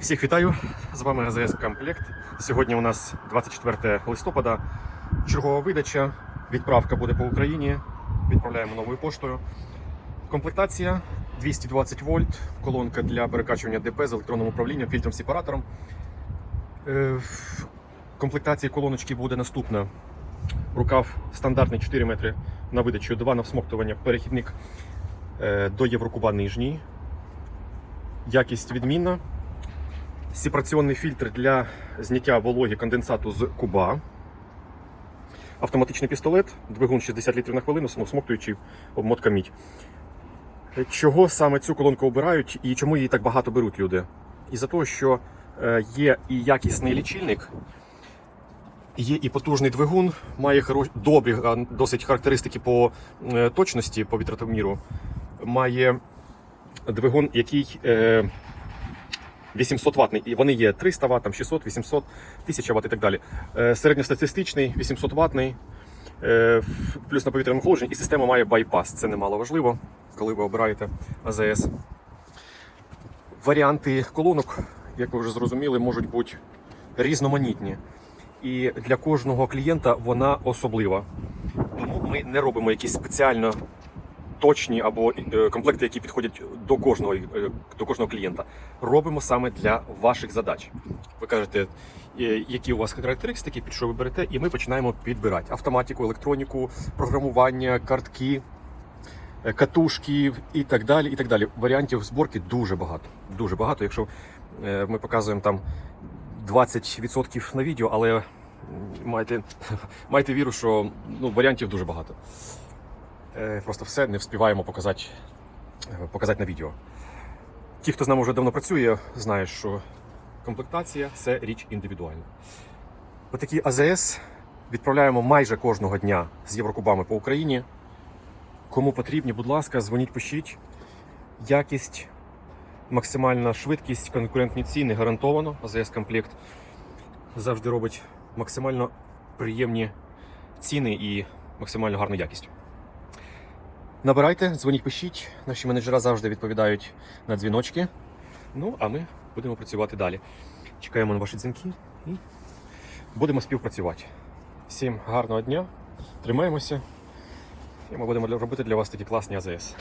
Всіх вітаю! З вами АЗС Комплект. Сьогодні у нас 24 листопада. Чергова видача. Відправка буде по Україні. Відправляємо новою поштою. Комплектація 220 вольт, колонка для перекачування ДП з електронним управлінням, фільтром сепаратором. Е, В комплектації колоночки буде наступна. Рукав стандартний 4 метри на видачу, 2 на всмоктування, перехідник е, до Єврокуба нижній. Якість відмінна. Сепараційний фільтр для зняття вологи конденсату з куба. Автоматичний пістолет, двигун 60 літрів на хвилину, самосмоктуючий обмотка мідь. Чого саме цю колонку обирають і чому її так багато беруть люди? Із-за того, що е, є і якісний лічильник, є і потужний двигун, має добрі е, досить характеристики по е, точності по вітратоміру. Має двигун, який е, 800 ватний, і вони є 300 Вт, там 600, 800, 1000 Вт і так далі. Е, Середньостатистичний 800 ватний, е, плюс на повітряному охолодженні, і система має байпас. Це немало важливо, коли ви обираєте АЗС. Варіанти колонок, як ви вже зрозуміли, можуть бути різноманітні. І для кожного клієнта вона особлива. Тому ми не робимо якісь спеціально точні або е, комплекти, які підходять до кожного, е, до кожного клієнта. Робимо саме для ваших задач. Ви кажете, е, які у вас характеристики, під що ви берете, і ми починаємо підбирати автоматику, електроніку, програмування, картки, катушки і так далі. І так далі. Варіантів зборки дуже багато. Дуже багато. Якщо ми показуємо там 20% на відео, але майте, майте віру, що ну, варіантів дуже багато. Е, Просто все не вспіваємо показати, е, показати на відео. Ті, хто з нами вже давно працює, знають, що комплектація це річ індивідуальна. Отакі АЗС відправляємо майже кожного дня з Єврокубами по Україні. Кому потрібні, будь ласка, дзвоніть, пишіть. Якість, максимальна швидкість, конкурентні ціни гарантовано. АЗС комплект завжди робить максимально приємні ціни і максимально гарну якість. Набирайте, дзвоніть, пишіть. Наші менеджера завжди відповідають на дзвіночки. Ну, а ми будемо працювати далі. Чекаємо на ваші дзвінки і будемо співпрацювати. Всім гарного дня, тримаємося, і ми будемо робити для вас такі класні АЗС.